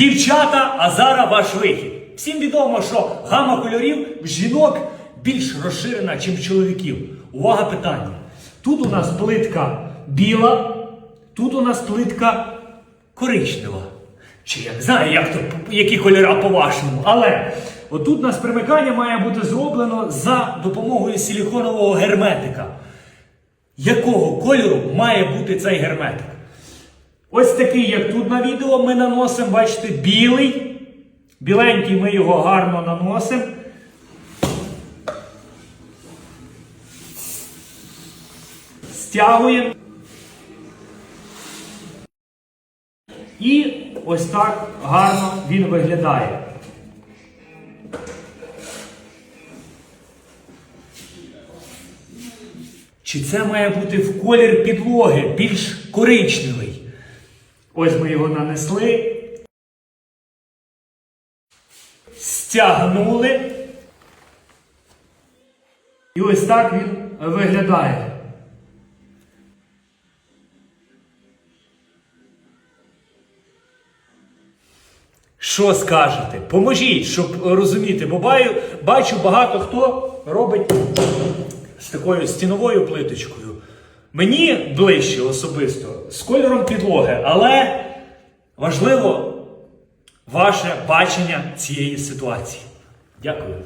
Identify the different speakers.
Speaker 1: Дівчата, а зараз ваш вихід. Всім відомо, що гама кольорів в жінок більш розширена, ніж в чоловіків. Увага питання. Тут у нас плитка біла, тут у нас плитка коричнева. Чи я не знаю, як то, які кольори по-вашому. Але отут у нас примикання має бути зроблено за допомогою силіконового герметика. Якого кольору має бути цей герметик? Ось такий, як тут на відео, ми наносимо, бачите, білий. Біленький ми його гарно наносимо. Стягуємо. І ось так гарно він виглядає. Чи це має бути в колір підлоги більш коричневий? Ось ми його нанесли. Стягнули. І ось так він виглядає. Що скажете? Поможіть, щоб розуміти, бо бачу багато хто робить з такою стіновою плиточкою. Мені ближче особисто з кольором підлоги, але важливо ваше бачення цієї ситуації. Дякую.